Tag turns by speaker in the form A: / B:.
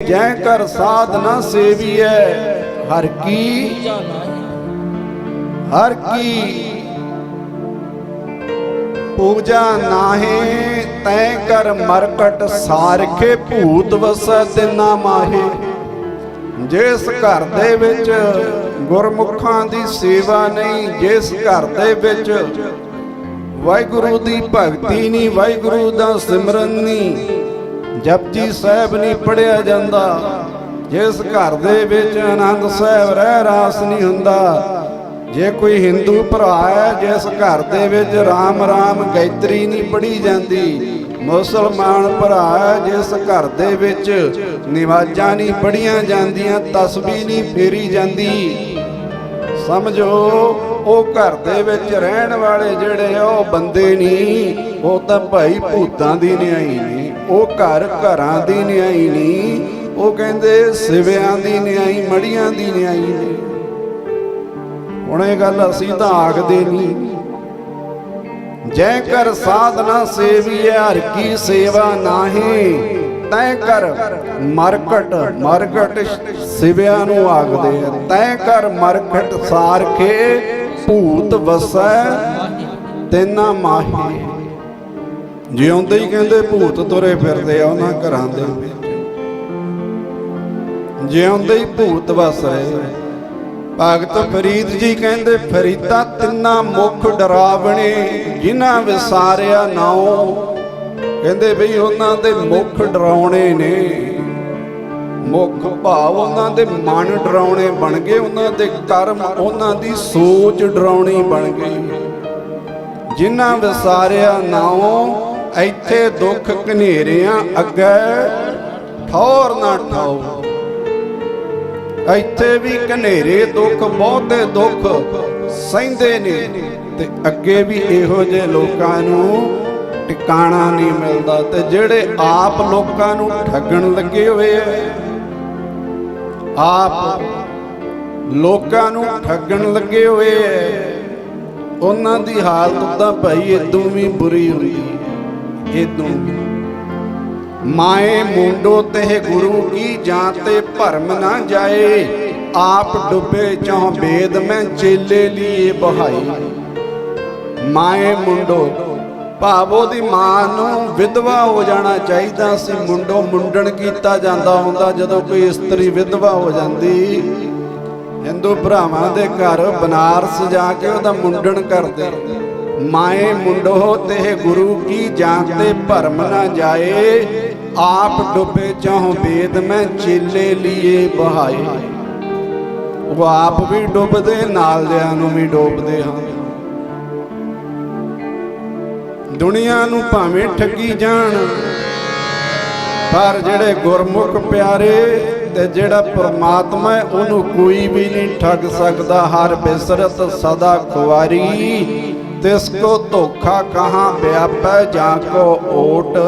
A: ਜੈ ਕਰ ਸਾਧਨਾ ਸੇਵੀਐ, ਹਰ ਕੀ ਹਰ ਕੀ ਪੂਜਾ ਨਾਹੇ, ਤੈ ਕਰ ਮਰਕਟ ਸਾਰਖੇ ਭੂਤ ਵਸੈ ਤਿਨਾ ਮਾਹੇ। ਜਿਸ ਘਰ ਦੇ ਵਿੱਚ ਗੁਰਮੁਖਾਂ ਦੀ ਸੇਵਾ ਨਹੀਂ, ਜਿਸ ਘਰ ਦੇ ਵਿੱਚ ਵਾਹਿਗੁਰੂ ਦੀ ਭਗਤੀ ਨਹੀਂ, ਵਾਹਿਗੁਰੂ ਦਾ ਸਿਮਰਨ ਨਹੀਂ। ਜਪਜੀ ਸਾਹਿਬ ਨਹੀਂ ਪੜਿਆ ਜਾਂਦਾ, ਜਿਸ ਘਰ ਦੇ ਵਿੱਚ ਆਨੰਦ ਸਾਹਿਬ ਰਹਿ ਰਾਸ ਨਹੀਂ ਹੁੰਦਾ। ਜੇ ਕੋਈ ਹਿੰਦੂ ਭਰਾ ਹੈ, ਜਿਸ ਘਰ ਦੇ ਵਿੱਚ ਰਾਮ ਰਾਮ ਗਾਇਤਰੀ ਨਹੀਂ ਪੜੀ ਜਾਂਦੀ, ਮੁਸਲਮਾਨ ਭਰਾ ਹੈ, ਜਿਸ ਘਰ ਦੇ ਵਿੱਚ ਨਿਵਾਜ਼ਾਂ ਨਹੀਂ ਪੜੀਆਂ ਜਾਂਦੀਆਂ, ਤਸਬੀਹ ਨਹੀਂ ਫੇਰੀ ਜਾਂਦੀ ਸਮਝੋ, ਉਹ ਘਰ ਦੇ ਵਿੱਚ ਰਹਿਣ ਵਾਲੇ ਜਿਹੜੇ ਉਹ ਬੰਦੇ ਨਹੀਂ ਉਹ ਤਾਂ ਭਾਈ ਭੂਤਾਂ ਦੀ ਨਿਆਈ ਨਹੀਂ ਉਹ ਘਰ ਘਰਾਂ ਦੀ ਨਿਆਈ ਨਹੀਂ ਉਹ ਕਹਿੰਦੇ ਸਿਵਿਆਂ ਦੀ ਨਿਆਈ, ਮੜੀਆਂ ਦੀ ਨਿਆਈ ਨੇ। ਹੁਣ ਇਹ ਗੱਲ ਅਸੀਂ ਤਾਂ ਆਖਦੇ ਨਹੀਂ ਜੈ ਕਰ ਸਾਧਨਾ ਸੇਵੀਐ ਹਰ ਕੀ ਸੇਵਾ ਨਾਹੀ। ਤੈ ਕਰ ਮਰਕਟ ਮਰਕਟ ਸਿਵਿਆਂ ਨੂੰ ਆਖਦੇ ਆ। ਤੈ ਕਰ ਮਰਕਟ ਸਾਰਖੇ, ਭੂਤ ਵਸੈ, ਤੈਨਾ ਮਾਹੀ। ਜਿਉਂਦੇ ਹੀ ਕਹਿੰਦੇ ਭੂਤ ਤੁਰੇ ਫਿਰਦੇ ਆ, ਉਹਨਾਂ ਘਰਾਂ ਦੇ ਜਿਉਂਦੇ ਹੀ ਭੂਤ ਵਸ। ਰਹੇ ਭਗਤ ਫਰੀਦ ਜੀ ਕਹਿੰਦੇ, ਫਰੀਦਾ ਤਿੰਨਾ ਮੁਖ ਡਰਾਵਣੇ, ਜਿਨ੍ਹਾਂ ਵਿਸਾਰਿਆ ਨਾਉ ਕਹਿੰਦੇ ਬਈ ਉਹਨਾਂ ਦੇ ਮੁਖ ਡਰਾਉਣੇ ਨੇ। ਮੁਖ ਭਾਵ ਉਹਨਾਂ ਦੇ ਮਨ ਡਰਾਉਣੇ ਬਣ ਗਏ, ਉਹਨਾਂ ਦੇ ਕਰਮ, ਉਹਨਾਂ ਦੀ ਸੋਚ ਡਰਾਉਣੀ ਬਣ ਗਈ। ਜਿਨ੍ਹਾਂ ਵਿਸਾਰਿਆ ਨਾਉ, ਇੱਥੇ ਦੁੱਖ ਘਨੇਰਿਆਂ ਅੱਗੇ ਠੌਰ ਨਾ ਠਾਓ। ਇੱਥੇ ਵੀ ਘਨੇਰੇ ਦੁੱਖ, ਬਹੁਤੇ ਦੁੱਖ ਸਹਿੰਦੇ ਨੇ ਤੇ ਅੱਗੇ ਵੀ ਇਹੋ ਜਿਹੇ ਲੋਕਾਂ ਨੂੰ ਟਿਕਾਣਾ ਨਹੀਂ ਮਿਲਦਾ ਤੇ ਜਿਹੜੇ ਆਪ ਲੋਕਾਂ ਨੂੰ ਠੱਗਣ ਲੱਗੇ ਹੋਏ ਐ ਆਪ ਲੋਕਾਂ ਨੂੰ ਠੱਗਣ ਲੱਗੇ ਹੋਏ ਐ ਉਹਨਾਂ ਦੀ ਹਾਲਤ ਤਾਂ ਭਾਈ ਇਦੋਂ ਵੀ ਬੁਰੀ ਹੁੰਦੀ ਹੈ ਇਦੋਂ ਮਾਏ ਮੁੰਡੋ ਤੇ ਗੁਰੂ ਕੀ ਜਾਂ ਤੇ ਭਰਮ ਨਾ ਜਾਏ, ਆਪ ਡੁੱਬੇ ਚੋਂ ਬੇਦ ਮੈਂ ਚੇਲੇ ਲਈ ਬਹਾਈ। ਮਾਏ ਮੁੰਡੋ ਭਾਵੋ ਦੀ ਮਾਂ ਨੂੰ ਵਿਧਵਾ ਹੋ ਜਾਣਾ ਚਾਹੀਦਾ ਸੀ। ਮੁੰਡੋ ਮੁੰਡਣ ਕੀਤਾ ਜਾਂਦਾ ਹੁੰਦਾ ਜਦੋਂ ਕੋਈ ਇਸਤਰੀ ਵਿਧਵਾ ਹੋ ਜਾਂਦੀ। ਹਿੰਦੂ ਭਰਾਵਾਂ ਦੇ ਘਰ ਬਨਾਰਸ ਜਾ ਕੇ ਉਹਦਾ ਮੁੰਡਣ ਕਰਦੇ। ਮਾਏ ਮੁੰਡੋ ਤੇ ਗੁਰੂ ਕੀ ਜਾਂਤੇ ਭਰਮ ਨਾ ਜਾਏ। ਆਪ ਡੁੱਬੇ ਚਾਹੋ ਬੇਦ ਮੈਂ ਚੇਲੇ ਲੀਏ ਬਹਾਏ। ਉਹ ਆਪ ਵੀ ਡੁੱਬਦੇ ਨਾਲ ਦਿਆਂ ਨੂੰ ਵੀ ਡੋਬਦੇ ਹਨ ਦੁਨੀਆ ਨੂੰ ਭਾਵੇਂ ਠੱਗੀ ਜਾਣ, ਪਰ ਜਿਹੜੇ ਗੁਰਮੁਖ ਪਿਆਰੇ ਤੇ ਜਿਹੜਾ ਪ੍ਰਮਾਤਮਾ ਹੈ, ਉਹਨੂੰ ਕੋਈ ਵੀ ਨਹੀਂ ਠੱਗ ਸਕਦਾ। ਹਰ ਬਿਸਰਤ ਸਦਾ ਖੁਆਰੀ ਤਿਸ ਕੋ ਧੋਖਾ ਕਹਾਂ, ਵਿਆਪੈ ਜਾਂ ਕੋ ਓਟ।